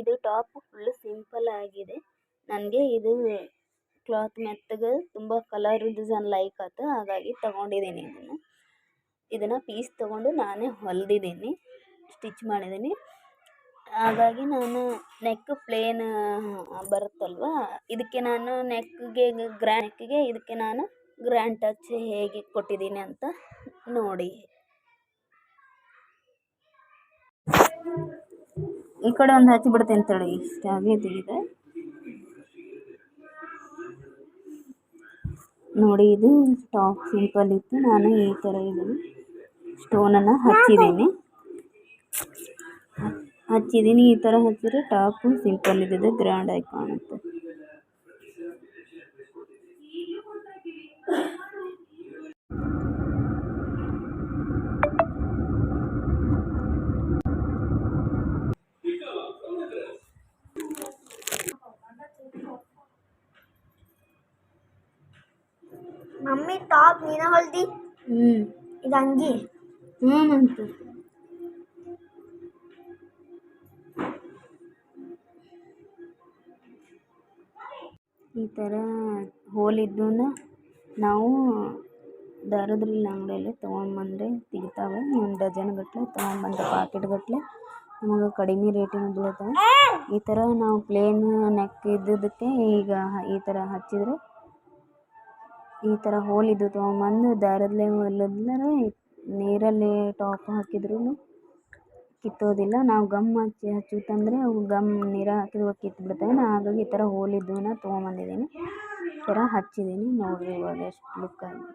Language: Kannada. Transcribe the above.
ಇದು ಟಾಪ್ ಫುಲ್ ಸಿಂಪಲ್ ಆಗಿದೆ. ನನಗೆ ಇದು ಕ್ಲಾತ್ ಮೆತ್ತಗೆ, ತುಂಬ ಕಲರ್ ಡಿಸೈನ್ ಲೈಕ್ ಆಯ್ತು ಹಾಗಾಗಿ ತೊಗೊಂಡಿದ್ದೀನಿ ಇದನ್ನು. ಇದನ್ನು ಪೀಸ್ ತೊಗೊಂಡು ನಾನೇ ಹೊಲ್ದಿದ್ದೀನಿ. ಸ್ಟಿಚ್ ಮಾಡಿದ್ದೀನಿ. ಹಾಗಾಗಿ ನಾನು ನೆಕ್ ಪ್ಲೇನ್ ಬರುತ್ತಲ್ವ? ಇದಕ್ಕೆ ನಾನು ನೆಕ್ಗೆ ಗ್ರ್ಯಾ, ನೆಕ್ಗೆ ಇದಕ್ಕೆ ನಾನು ಗ್ರ್ಯಾಂಡ್ ಟಚ್ ಹೇಗೆ ಕೊಟ್ಟಿದ್ದೀನಿ ಅಂತ ನೋಡಿ. ಈ ಕಡೆ ಒಂದು ಹಚ್ಚಿ ಬಿಡ್ತೀನಿ ತಡಿ ಇಷ್ಟ ಆಗೈತಿ ಇದೆ ನೋಡಿ, ಇದು ಟಾಪ್ ಸಿಂಪಲ್ ಇತ್ತು. ನಾನು ಈ ಥರ ಇದನ್ನು ಸ್ಟೋನನ್ನು ಹಚ್ಚಿದ್ದೀನಿ. ಹಚ್ಚಿದ್ದೀನಿ. ಈ ಥರ ಹಚ್ಚಿದ್ರೆ ಟಾಪು ಸಿಂಪಲ್ ಇದ್ದಿದ್ದು ಗ್ರ್ಯಾಂಡಾಗಿ ಕಾಣುತ್ತೆ. ಮಮ್ಮಿ ಟಾಪ್ ನೀನ ಹೊಲ್ದಿ? ಹ್ಞೂ ಇದು ಅಂಗಿ? ಹ್ಞೂ ಅಂತ ಈ ಥರ ಹೋಲಿದ್ದನ್ನ ನಾವು ದಾರದ್ರಿಲ್ ಅಂಗಡಿಯಲ್ಲಿ ತೊಗೊಂಬಂದ್ರೆ ಸಿಗ್ತಾವೆ. ಒಂದು ಡಜನ್ ಗಟ್ಟಲೆ ತೊಗೊಂಬಂದ್ರೆ ಪಾಕೆಟ್ ಗಟ್ಟಲೆ ನಮಗೆ ಕಡಿಮೆ ರೇಟಿನ ಬೀಳ್ತಾವೆ. ಈ ಥರ ನಾವು ಪ್ಲೇನ್ ನೆಕ್ ಇದ್ದಿದ್ದಕ್ಕೆ ಈಗ ಈ ಥರ ಹಚ್ಚಿದರೆ ಈ ಥರ ಹೋಲಿದ್ದು ತೊಗೊಂಬಂದು ದಾರದಲ್ಲೇ ಹೊಲಿದ್ಮೇಲೆ ನೀರಲ್ಲಿ ಟಾಪ್ ಹಾಕಿದ್ರೂ ಕಿತ್ತೋದಿಲ್ಲ. ನಾವು ಗಮ್ ಹಚ್ಚಿ ಹಚ್ಚುತ್ತಂದರೆ ಅವು ಗಮ್ ನೀರಾಗ ಹಾಕಿದ್ರೆ ಕಿತ್ಬಿಡ್ತವೆ. ನಾ ಹಾಗಾಗಿ ಈ ಥರ ಹೋಲಿದ್ದನ್ನ ತೊಗೊಂಬಂದಿದ್ದೀನಿ ಈ ಥರ ಹಚ್ಚಿದ್ದೀನಿ ನೋಡಿರಿ ಇವಾಗ ಎಷ್ಟು ಲುಕ್ ಆಗಿದೆ.